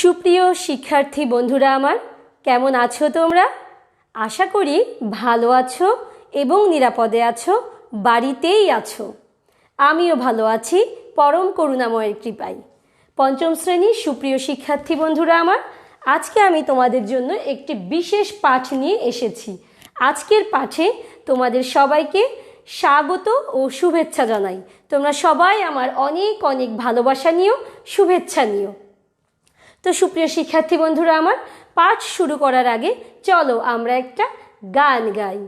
সুপ্রিয় শিক্ষার্থী বন্ধুরা আমার, কেমন আছো তোমরা? আশা করি ভালো আছো এবং নিরাপদে আছো, বাড়িতেই আছো। আমিও ভালো আছি, পরম করুণাময়ের কৃপায়। পঞ্চম শ্রেণির সুপ্রিয় শিক্ষার্থী বন্ধুরা আমার, আজকে আমি তোমাদের জন্য একটি বিশেষ পাঠ নিয়ে এসেছি। আজকের পাঠে তোমাদের সবাইকে স্বাগত ও শুভেচ্ছা জানাই। তোমরা সবাই আমার অনেক অনেক ভালোবাসা নিও, শুভেচ্ছা নিও। তো সুপ্রিয় শিক্ষার্থী বন্ধুরা, আমার পাঠ শুরু করার আগে চলো আমরা একটা গান গাই।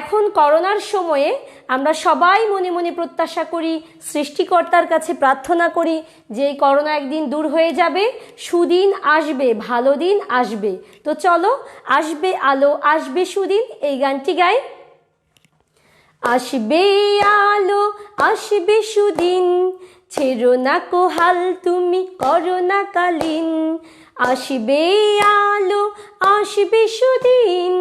এখন করোনার সময়ে আমরা সবাই মনে মনে প্রত্যাশা করি, সৃষ্টিকর্তার কাছে প্রার্থনা করি যে করোনা একদিন দূর হয়ে যাবে, সুদিন আসবে, ভালো দিন আসবে। তো চলো, আসবে আলো, আসবে সুদিন, এই গানটি গাই। আসবে আলো, আসবে সুদিন ছেড়ো না কোহাল, তুমি করোনা কালীন। আসবে আলো, আসবে সুদিন।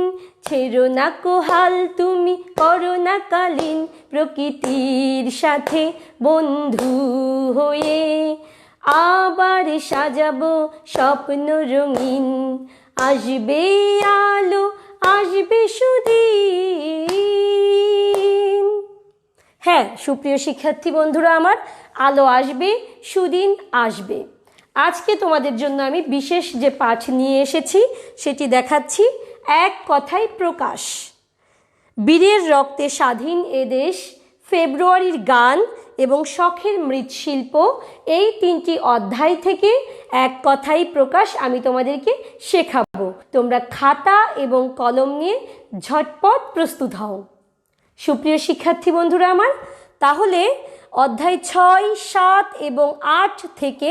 ছেড়ো না কোহাল, তুমি করোনা কালীন। প্রকৃতির সাথে বন্ধু হয়ে আবার সাজাবো স্বপ্ন রঙিন। আসবে আলো, আসবে সুদিন। হ্যাঁ সুপ্রিয় শিক্ষার্থী বন্ধুরা আমার আলো আসবে, সুদিন আসবে। আজকে তোমাদের জন্য আমি বিশেষ যে পাঠ নিয়ে এসেছি, সেটি দেখাচ্ছি। এক কথায় প্রকাশ। বীরের রক্তে স্বাধীন এ দেশ, ফেব্রুয়ারির গান এবং শখের মৃৎশিল্প, এই তিনটি অধ্যায় থেকে এক কথাই প্রকাশ আমি তোমাদেরকে শেখাবো। তোমরা খাতা এবং কলম নিয়ে ঝটপট প্রস্তুত হও। সুপ্রিয় শিক্ষার্থী বন্ধুরা আমার, তাহলে অধ্যায় ছয়, সাত এবং আট থেকে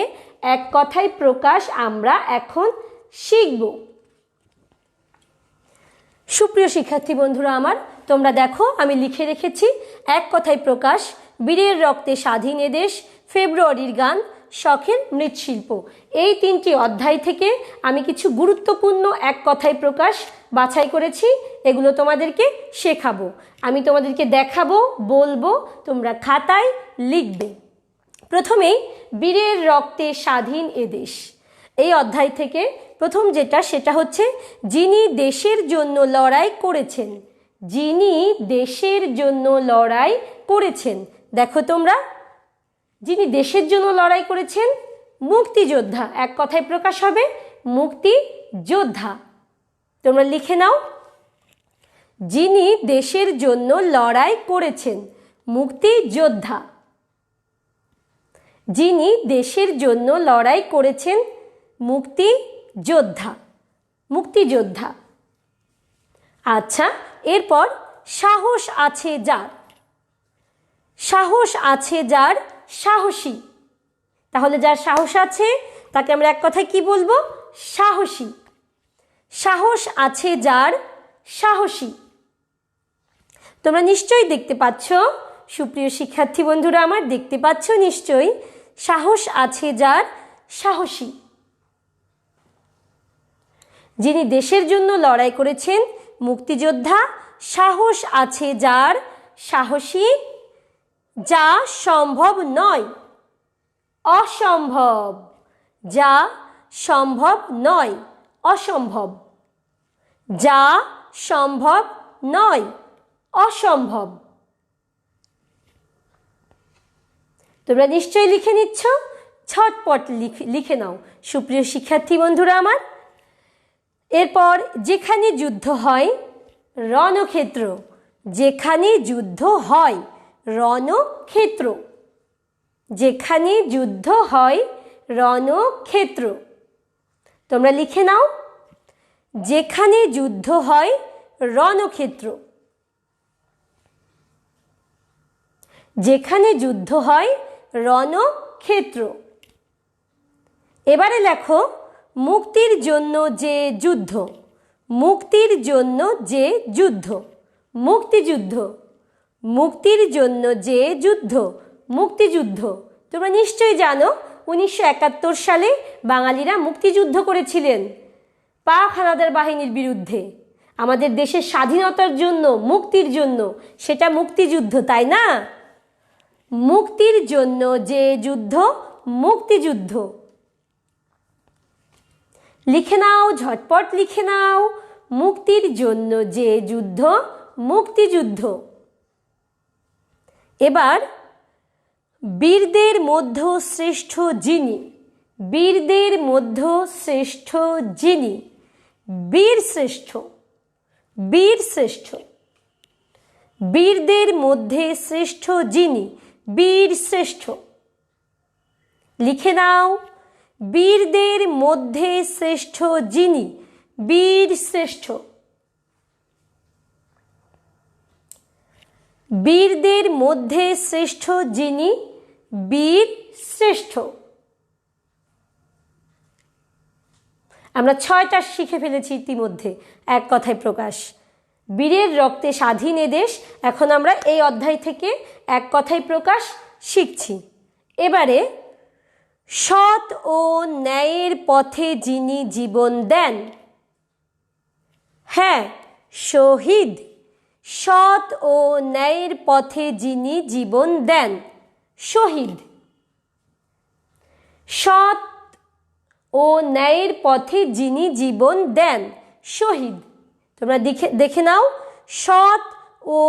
এক কথায় প্রকাশ আমরা এখন শিখব। সুপ্রিয় শিক্ষার্থী বন্ধুরা আমার, তোমরা দেখো আমি লিখে রেখেছি, এক কথায় প্রকাশ, বীরের রক্তে স্বাধীন এদেশ ফেব্রুয়ারির গান শখের মৃৎশিল্প। এই তিনটি অধ্যায় থেকে আমি কিছু গুরুত্বপূর্ণ এক কথায় প্রকাশ বাছাই করেছি। এগুলো তোমাদেরকে শেখাবো। আমি তোমাদেরকে দেখাবো, বলব, তোমরা খাতায় লিখবে। প্রথমেই বীরের রক্তে স্বাধীন এদেশ এই অধ্যায় থেকে প্রথম যেটা, সেটা হচ্ছে, যিনি দেশের জন্য লড়াই করেছেন, যিনি দেশের জন্য লড়াই করেছেন। দেখো তোমরা যিনি দেশের জন্য লড়াই করেছেন, মুক্তিযোদ্ধা। এক কথায় প্রকাশ হবে, মুক্তিযোদ্ধা। তোমরা লিখে নাও, যিনি দেশের জন্য লড়াই করেছেন, মুক্তিযোদ্ধা। যিনি দেশের জন্য লড়াই করেছেন, মুক্তিযোদ্ধা। মুক্তিযোদ্ধা। আচ্ছা এরপর সাহস আছে যার? সাহস আছে যার সাহসী। তাহলে যার সাহস আছে, তাকে আমরা এক কথায় কি বলব? সাহসী। সাহস আছে যার সাহসী। তোমরা নিশ্চয়ই দেখতে পাচ্ছ, সুপ্রিয় শিক্ষার্থী বন্ধুরা আমার, দেখতে পাচ্ছ নিশ্চয়ই সাহস আছে যার সাহসী। যিনি দেশের জন্য লড়াই করেছেন, মুক্তিযোদ্ধা, সাহস আছে যার সাহসী। যা সম্ভব নয়। অসম্ভব। যা সম্ভব নয়। অসম্ভব। যা সম্ভব নয়। অসম্ভব। তোমরা নিশ্চয়ই লিখে নিচ্ছ? ছটপট লিখে লিখে নাও। সুপ্রিয় শিক্ষার্থী বন্ধুরা আমার, এরপর যেখানে যুদ্ধ হয়, রণক্ষেত্র। যেখানে যুদ্ধ হয়। রণক্ষেত্র। যেখানে যুদ্ধ হয় রণক্ষেত্র। তোমরা লিখে নাও, যেখানে যুদ্ধ হয় রণক্ষেত্র। যেখানে যুদ্ধ হয় রণক্ষেত্র। এবারে লেখো, মুক্তির জন্য যে যুদ্ধ, মুক্তির জন্য যে যুদ্ধ, মুক্তিযুদ্ধ। মুক্তির জন্য যে যুদ্ধ, মুক্তিযুদ্ধ, তোমরা নিশ্চয়ই জানো, উনিশশো একাত্তর সালে বাঙালিরা মুক্তিযুদ্ধ করেছিলেন পাক হানাদার বাহিনীর বিরুদ্ধে। আমাদের দেশের স্বাধীনতার জন্য, মুক্তির জন্য, সেটা মুক্তিযুদ্ধ, তাই না? মুক্তির জন্য যে যুদ্ধ, মুক্তিযুদ্ধ। লিখে নাও, ঝটপট লিখে নাও, মুক্তির জন্য যে যুদ্ধ, মুক্তিযুদ্ধ। এবার, বীরদের মধ্য শ্রেষ্ঠ যিনি, বীরদের মধ্য শ্রেষ্ঠ যিনি, বীর শ্রেষ্ঠ বীর শ্রেষ্ঠ, বীরদের মধ্যে শ্রেষ্ঠ যিনি, বীর শ্রেষ্ঠ। লিখে নাও, বীরদের মধ্যে শ্রেষ্ঠ যিনি, বীর শ্রেষ্ঠ। বীরদের মধ্যে শ্রেষ্ঠ যিনি বীর শ্রেষ্ঠ। আমরা ছয়টা শিখে ফেলেছি ইতিমধ্যে। এক কথায় প্রকাশ। বীরের রক্তে স্বাধীন এদেশ এখন আমরা এই অধ্যায় থেকে এক কথায় প্রকাশ শিখছি। এবারে সৎ ও ন্যায়ের পথে যিনি জীবন দেন হ্যাঁ শহীদ সৎ ও ন্যায়ের পথে যিনি জীবন দেন, শহীদ। সৎ ও ন্যায়ের পথে যিনি জীবন দেন, শহীদ। তোমরা দেখে দেখে নাও, সৎ ও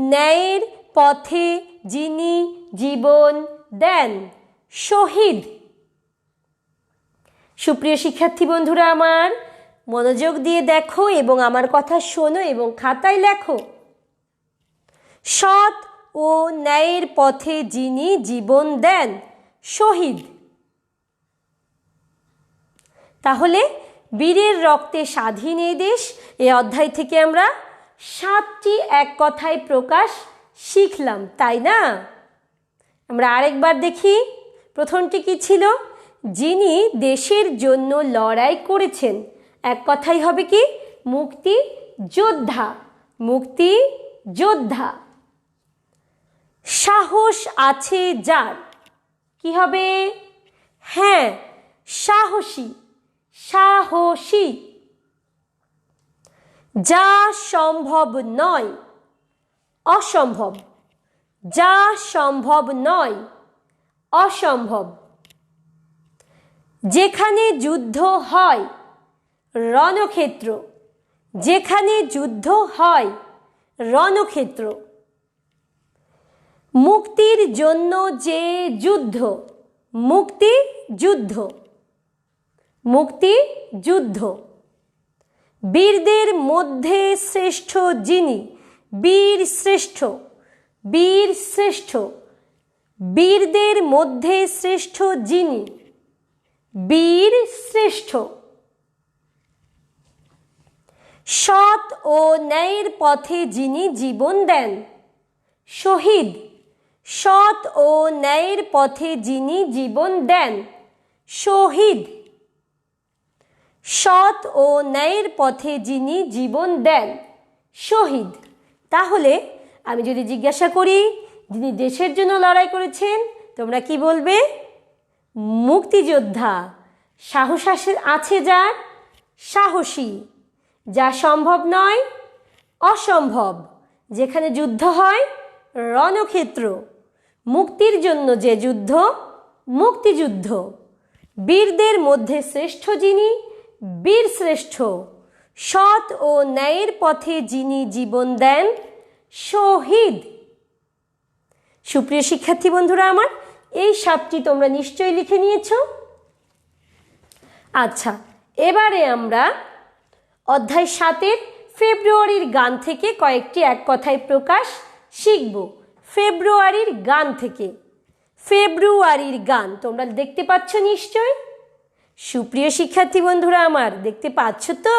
ন্যায়ের পথে যিনি জীবন দেন, শহীদ। সুপ্রিয় শিক্ষার্থী বন্ধুরা আমার মনোযোগ দিয়ে দেখো এবং আমার কথা শোনো এবং খাতায় লেখো। সৎ ও ন্যায়ের পথে যিনি জীবন দেন, শহীদ। তাহলে বীরের রক্তে স্বাধীন এই দেশ। এ অধ্যায় থেকে আমরা সাতটি এক কথায় প্রকাশ শিখলাম, তাই না? আমরা আরেকবার দেখি, প্রথমটি কি ছিল? যিনি দেশের জন্য লড়াই করেছেন এক কথাই হবে কি? মুক্তি যোদ্ধা। মুক্তি যোদ্ধা। সাহস আছে যার। কি হবে? হ্যাঁ সাহসী। সাহসী। যা সম্ভব নয়, অসম্ভব। যা সম্ভব নয়, অসম্ভব। যেখানে যুদ্ধ হয় রণক্ষেত্র। যেখানে যুদ্ধ হয়, রণক্ষেত্র। মুক্তির জন্য যে যুদ্ধ, মুক্তি যুদ্ধ। মুক্তি যুদ্ধ। বীরদের মধ্যে শ্রেষ্ঠ যিনি, বীর শ্রেষ্ঠ বীর শ্রেষ্ঠ। বীরদের মধ্যে শ্রেষ্ঠ যিনি, বীর শ্রেষ্ঠ। সৎ ও ন্যায়ের পথে যিনি জীবন দেন। শহীদ, সৎ ও ন্যায়ের পথে যিনি জীবন দেন। শহীদ, সৎ ও ন্যায়ের পথে যিনি জীবন দেন। শহীদ, তাহলে আমি যদি জিজ্ঞাসা করি, যিনি দেশের জন্য লড়াই করেছেন, তোমরা কি বলবে? মুক্তিযোদ্ধা, সাহস আছে যার? সাহসী। যা সম্ভব নয়, অসম্ভব। যেখানে যুদ্ধ হয়, রণক্ষেত্র। মুক্তির জন্য যে যুদ্ধ, মুক্তিযুদ্ধ। বীরদের মধ্যে শ্রেষ্ঠ যিনি, বীর শ্রেষ্ঠ। সৎ ও ন্যায়ের পথে যিনি জীবন দেন, শহীদ। সুপ্রিয় শিক্ষার্থী বন্ধুরা আমার, এই সাপটি তোমরা নিশ্চয়ই লিখে নিয়েছো? আচ্ছা এবারে আমরা অধ্যায় সাতের ফেব্রুয়ারির গান থেকে কয়েকটি এক কথায় প্রকাশ শিখব। ফেব্রুয়ারির গান থেকে। ফেব্রুয়ারির গান, তোমরা দেখতে পাচ্ছ নিশ্চয় সুপ্রিয় শিক্ষার্থী বন্ধুরা আমার, দেখতে পাচ্ছ তো?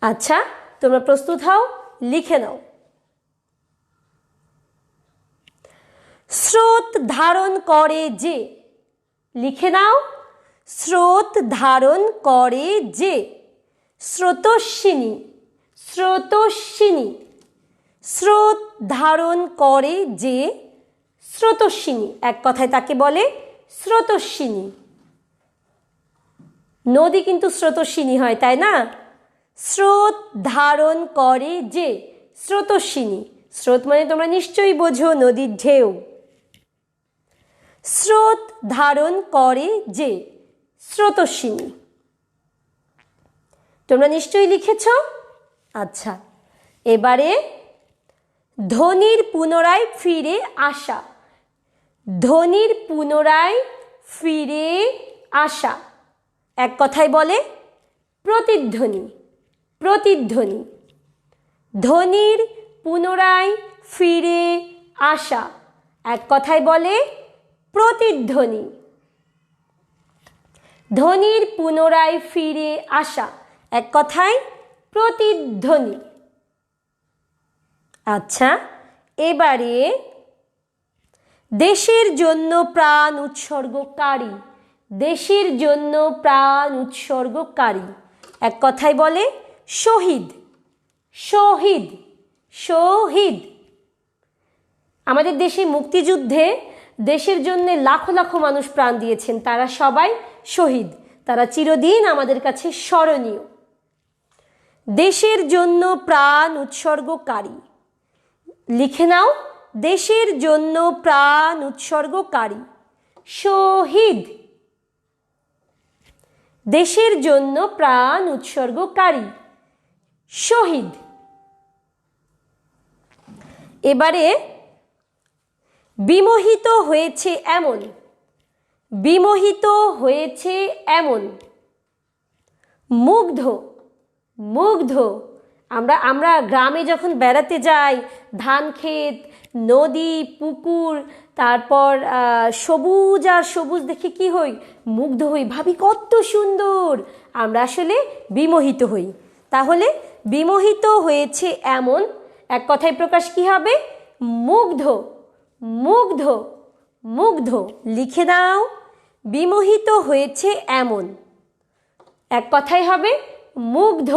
আচ্ছা তোমরা প্রস্তুত হও, লিখে নাও। স্রোত ধারণ করে যে, লিখে নাও। স্রোত ধারণ করে যে। স্রোতস্বিনী স্রোতস্বিনী। স্রোত ধারণ করে যে। স্রোতস্বিনী, এক কথায় তাকে বলে স্রোতস্বিনী। নদী কিন্তু স্রোতস্বিনী হয়, তাই না? স্রোত ধারণ করে যে। স্রোতস্বিনী, স্রোত মানে তোমরা নিশ্চয়ই বোঝো নদীর ঢেউ। স্রোত ধারণ করে যে। স্রোতস্বিনী। তোমরা নিশ্চয়ই লিখেছ? আচ্ছা এবারে ধনির পুনরায় ফিরে আসা। ধনির পুনরায় ফিরে আসা। এক কথায় বলে, প্রতিধ্বনি প্রতিধ্বনি। ধনির পুনরায় ফিরে আসা। এক কথায় বলে, প্রতিধ্বনি। ধ্বনির পুনরায় ফিরে আসা। এক কথায়, প্রতিধ্বনি। আচ্ছা এবারে দেশের জন্য প্রাণ উৎসর্গকারী। দেশের জন্য প্রাণ উৎসর্গকারী। এক কথায় বলে, শহীদ। শহীদ। শহীদ। আমাদের দেশে মুক্তিযুদ্ধে দেশের জন্য লাখো লাখো মানুষ প্রাণ দিয়েছেন। তারা সবাই শহীদ। তারা চিরদিন আমাদের কাছে স্মরণীয়। দেশের জন্য প্রাণ উৎসর্গকারী। লিখে নাও, দেশের জন্য প্রাণ উৎসর্গকারী। শহীদ। দেশের জন্য প্রাণ উৎসর্গকারী। শহীদ। এবারে বিমোহিত হয়েছে এমন বিমোহিত হয়েছে এমন। মুগ্ধ মুগ্ধ। আমরা আমরা গ্রামে যখন বেড়াতে যাই, ধান ক্ষেত, নদী, পুকুর, তারপর সবুজ আর সবুজ দেখে কি হই? মুগ্ধ হই। ভাবি কত সুন্দর! আমরা আসলে বিমোহিত হই। তাহলে বিমোহিত হয়েছে এমন, এক কথায় প্রকাশ কি হবে? মুগ্ধ মুগ্ধ মুগ্ধ। লিখে দাও। বিমোহিত হয়েছে এমন। এক কথাই হবে, মুগ্ধ।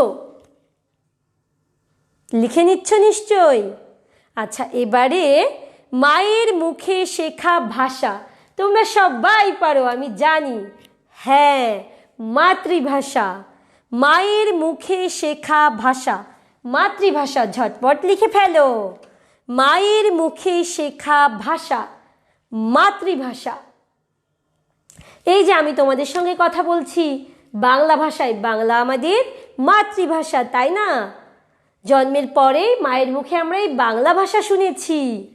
লিখে নিচ্ছ নিশ্চয় আচ্ছা এবারে মায়ের মুখে শেখা ভাষা। তোমরা সবাই পারো, আমি জানি। হ্যাঁ মাতৃভাষা। মায়ের মুখে শেখা ভাষা। মাতৃভাষা, ঝটপট লিখে ফেলো। মায়ের মুখে শেখা ভাষা। মাতৃভাষা। এই যে আমি তোমাদের সঙ্গে কথা বলছি, বাংলা ভাষায়, বাংলা আমাদের মাতৃভাষা, তাই না? জন্মের পরে মায়ের মুখে আমরা এই বাংলা ভাষা শুনেছি।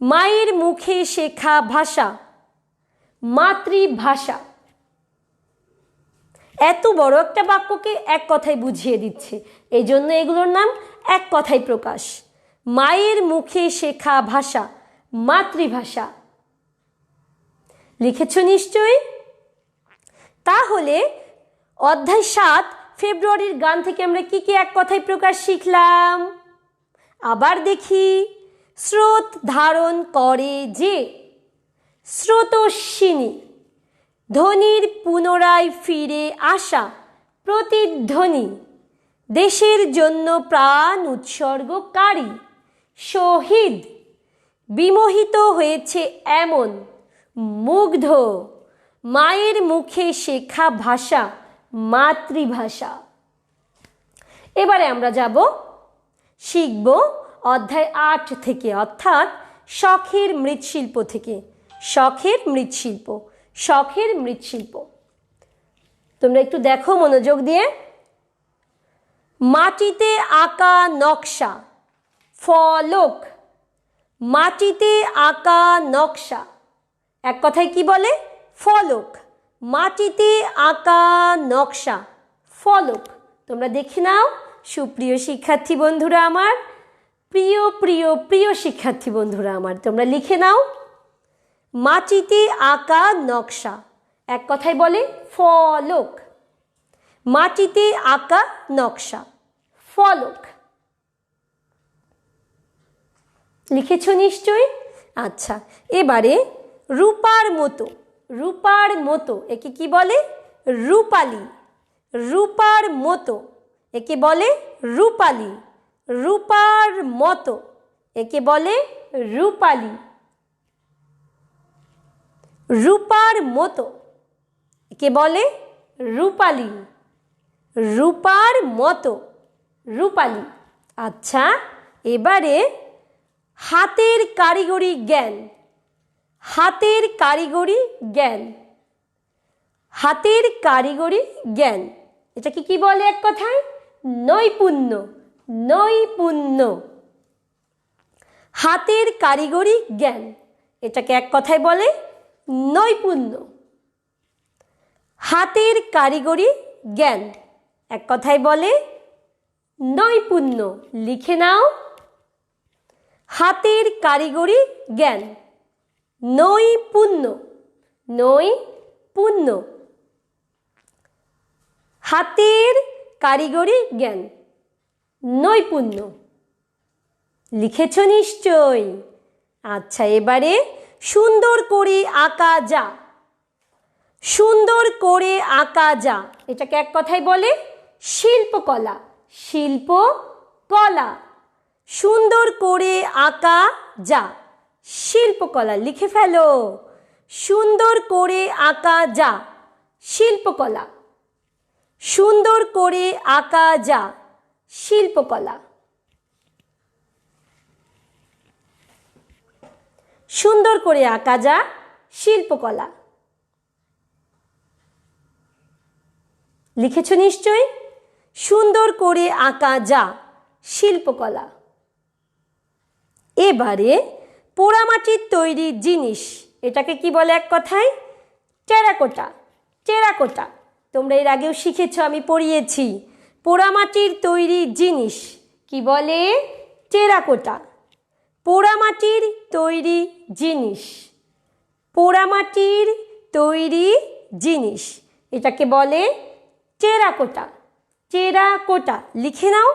মায়ের মুখে শেখা ভাষা, মাতৃভাষা। এত বড় একটা বাক্যকে এক কথায় বুঝিয়ে দিচ্ছে। এই জন্য এগুলোর নাম এক কথায় প্রকাশ। মায়ের মুখে শেখা ভাষা, মাতৃভাষা। লিখেছ নিশ্চয়ই? তাহলে অধ্যায় সাত, ফেব্রুয়ারির গান থেকে আমরা কি কি এক কথায় প্রকাশ শিখলাম? আবার দেখি। স্রোত ধারণ করে যে স্রোতস্বিনী ধ্বনির পুনরায় ফিরে আসা প্রতিধ্বনি, দেশের জন্য প্রাণ উৎসর্গকারী, শহীদ বিমোহিত হয়েছে এমন মুগ্ধ। মায়ের মুখে শেখা ভাষা, মাতৃভাষা। এবারে আমরা যাব শিখব অধ্যায় আট থেকে, অর্থাৎ শখের মৃৎশিল্প থেকে। শখের মৃৎশিল্প শখের মৃৎশিল্প। তোমরা একটু দেখো মনোযোগ দিয়ে। মাটিতে আঁকা নকশা, ফলক। মাটিতে আঁকা নকশা এক কথায় কি বলে? ফলক। মাটিতে আঁকা নকশা। ফলক। তোমরা দেখে নাও, সুপ্রিয় শিক্ষার্থী বন্ধুরা আমার, প্রিয় প্রিয় প্রিয় শিক্ষার্থী বন্ধুরা আমার, তোমরা লিখে নাও। মাটিতে আঁকা নকশা। এক কথায় বলে, ফলক। মাটিতে আঁকা নকশা। ফলক। লিখেছ নিশ্চয়ই? আচ্ছা এবারে রূপার মতো রূপার মতো, একে কি বলে? রূপালি। রূপার মতো, একে বলে রূপালি। রূপার মতো, একে বলে রূপালি। রূপার মতো, একে বলে রূপালি। রূপার মতো, রূপালি। আচ্ছা এবারে হাতের কারিগরি জ্ঞান। হাতের কারিগরি জ্ঞান। হাতের কারিগরি জ্ঞান। এটাকে কি বলে এক কথায়? নৈপুণ্য নৈপুণ্য। হাতের কারিগরি জ্ঞান, এটাকে এক কথায় বলে নৈপুণ্য। হাতের কারিগরি জ্ঞান, এক কথায় বলে নৈপুণ্য। লিখে নাও। হাতের কারিগরি জ্ঞান। নৈপুণ্য নৈপুণ্য হাতের কারিগরি জ্ঞান নৈপুণ্য লিখেছ নিশ্চয়? আচ্ছা এবারে সুন্দর করে আঁকা যা। সুন্দর করে আঁকা যা। এটাকে এক কথায় বলে শিল্পকলা শিল্পকলা। সুন্দর করে আঁকা যা। শিল্পকলা লিখে ফেলো। সুন্দর করে আঁকা যা, শিল্পকলা। সুন্দর করে আঁকা যা, শিল্পকলা। সুন্দর করে আঁকা যা, শিল্পকলা। লিখেছ নিশ্চয় সুন্দর করে আঁকা যা, শিল্পকলা। এবারে পোড়ামাটির তৈরি জিনিস। এটাকে কি বলে এক কথায়? টেরাকোটা। টেরাকোটা। তোমরা এর আগেও শিখেছ, আমি পড়িয়েছি। পোড়ামাটির তৈরি জিনিস কি বলে? টেরাকোটা। পোড়ামাটির তৈরি জিনিস। পোড়ামাটির তৈরি জিনিস। এটাকে বলে টেরাকোটা। টেরাকোটা। লিখে নাও।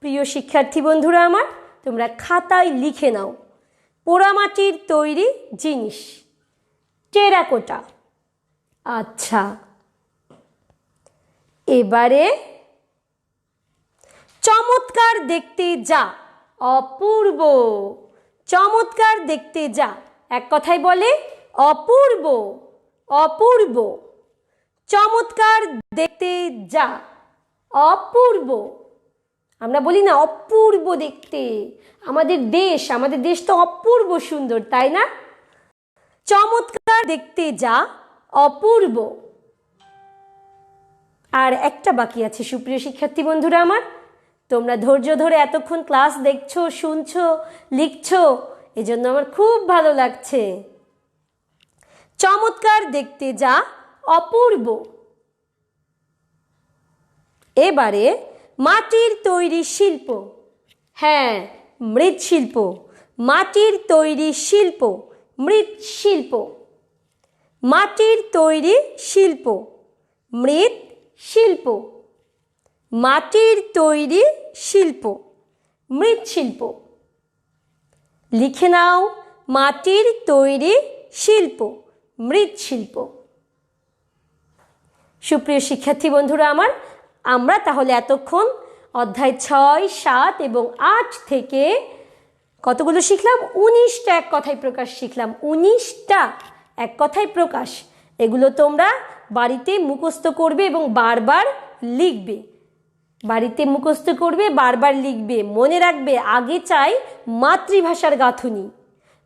প্রিয় শিক্ষার্থী বন্ধুরা আমার, তোমরা খাতায় লিখে নাও। পোড়ামাটির তৈরি জিনিস। টেরাকোটা। আচ্ছা। এবারে চমৎকার দেখতে যা, অপূর্ব। চমৎকার দেখতে যা, এক কথায় বলে অপূর্ব অপূর্ব। চমৎকার দেখতে যা, অপূর্ব। আমরা বলি না অপূর্ব দেখতে। আমাদের দেশ আমাদের দেশ তো অপূর্ব সুন্দর, তাই না? চমৎকার দেখতে যা অপূর্ব। আর একটা বাকি আছে, সুপ্রিয় শিক্ষার্থী বন্ধুরা আমার। তোমরা ধৈর্য ধরে এতক্ষণ ক্লাস দেখছ, শুনছো, লিখছো, এজন্য আমার খুব ভালো লাগছে। চমৎকার দেখতে যা অপূর্ব। এবারে মাটির তৈরি শিল্প। হ্যাঁ মৃৎশিল্প। মাটির তৈরি শিল্প, মৃৎশিল্প। মাটির তৈরি শিল্প মৃৎ শিল্প মাটির তৈরি শিল্প, মৃৎশিল্প। লিখে নাও, মাটির তৈরি শিল্প, মৃৎশিল্প। সুপ্রিয় শিক্ষার্থী বন্ধুরা আমার আমরা তাহলে এতক্ষণ অধ্যায় ছয়, সাত এবং আট থেকে কতগুলো শিখলাম? উনিশটা এক কথায় প্রকাশ শিখলাম। উনিশটা এক কথায় প্রকাশ। এগুলো তোমরা বাড়িতে মুখস্থ করবে এবং বারবার লিখবে। বাড়িতে মুখস্থ করবে, বারবার লিখবে। মনে রাখবে, আগে চাই মাতৃভাষার গাঁথুনি।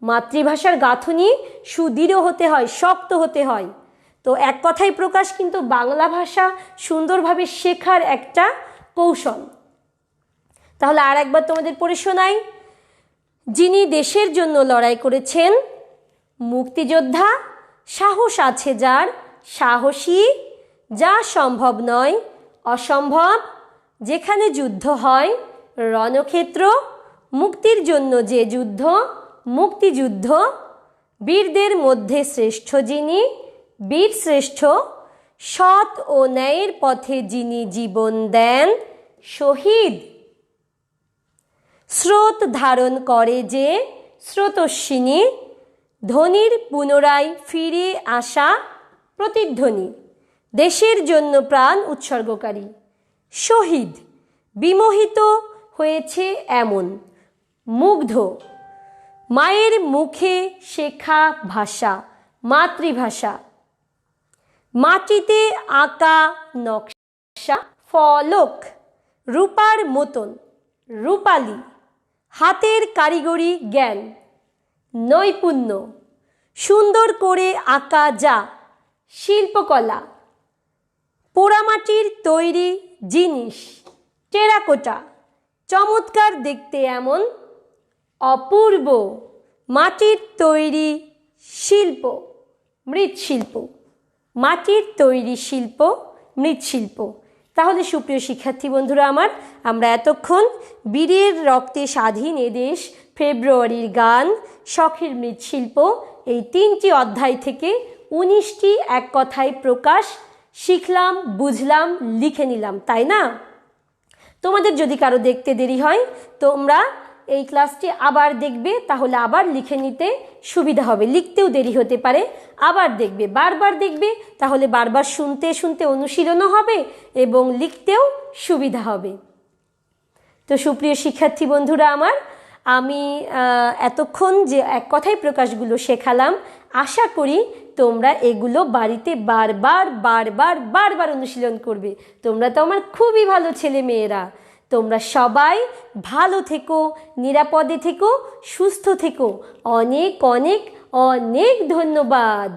মাতৃভাষার গাঁথুনি সুদৃঢ় হতে হয়, শক্ত হতে হয়। তো এক কথায় প্রকাশ কিন্তু বাংলা ভাষা সুন্দরভাবে শেখার একটা কৌশল। তাহলে আর একবার তোমাদের পড়ে শোনাই। যিনি দেশের জন্য লড়াই করেছেন, মুক্তিযোদ্ধা, সাহস আছে যার, সাহসী, যা সম্ভব নয়, অসম্ভব, যেখানে যুদ্ধ হয়, রণক্ষেত্র, মুক্তির জন্য যে যুদ্ধ, মুক্তিযুদ্ধ, বীরদের মধ্যে শ্রেষ্ঠ যিনি বীর শ্রেষ্ঠ সৎ ও ন্যায়ের পথে যিনি জীবন দেন, শহীদ। স্রোত ধারণ করে যে স্রোতস্বিনী ধ্বনির পুনরায় ফিরে আসা প্রতিধ্বনি, দেশের জন্য প্রাণ উৎসর্গকারী। শহীদ, বিমোহিত হয়েছে এমন, মুগ্ধ। মায়ের মুখে শেখা ভাষা, মাতৃভাষা মাটিতে আঁকা নকশা, ফলক, রূপার মতন, রূপালী, হাতের কারিগরি জ্ঞান, নৈপুণ্য, সুন্দর করে আঁকা যা শিল্পকলা, পোড়ামাটির তৈরি জিনিস, টেরাকোটা, চমৎকার দেখতে এমন অপূর্ব মাটির তৈরি শিল্প, মৃৎশিল্প। মাটির তৈরি শিল্প, মৃৎশিল্প। তাহলে সুপ্রিয় শিক্ষার্থী বন্ধুরা আমার, আমরা এতক্ষণ বীরের রক্তে স্বাধীন এদেশ ফেব্রুয়ারির গান, শখের মৃৎশিল্প, এই তিনটি অধ্যায় থেকে উনিশটি এক কথায় প্রকাশ শিখলাম, বুঝলাম, লিখে নিলাম, তাই না? তোমাদের যদি কারও দেখতে দেরি হয়, তোমরা এই ক্লাসটি আবার দেখবে, তাহলে আবার লিখে নিতে সুবিধা হবে। লিখতেও দেরি হতে পারে। আবার দেখবে, বারবার দেখবে, তাহলে বারবার শুনতে শুনতে অনুশীলনও হবে এবং লিখতেও সুবিধা হবে। তো সুপ্রিয় শিক্ষার্থী বন্ধুরা আমার, আমি এতক্ষণ যে এক কথায় প্রকাশগুলো শেখালাম, আশা করি তোমরা এগুলো বাড়িতে বারবার বারবার বারবার অনুশীলন করবে। তোমরা তো আমার খুবই ভালো ছেলে মেয়েরা তোমরা সবাই ভালো থেকো নিরাপদে থেকো সুস্থ থেকো। অনেক অনেক অনেক ধন্যবাদ।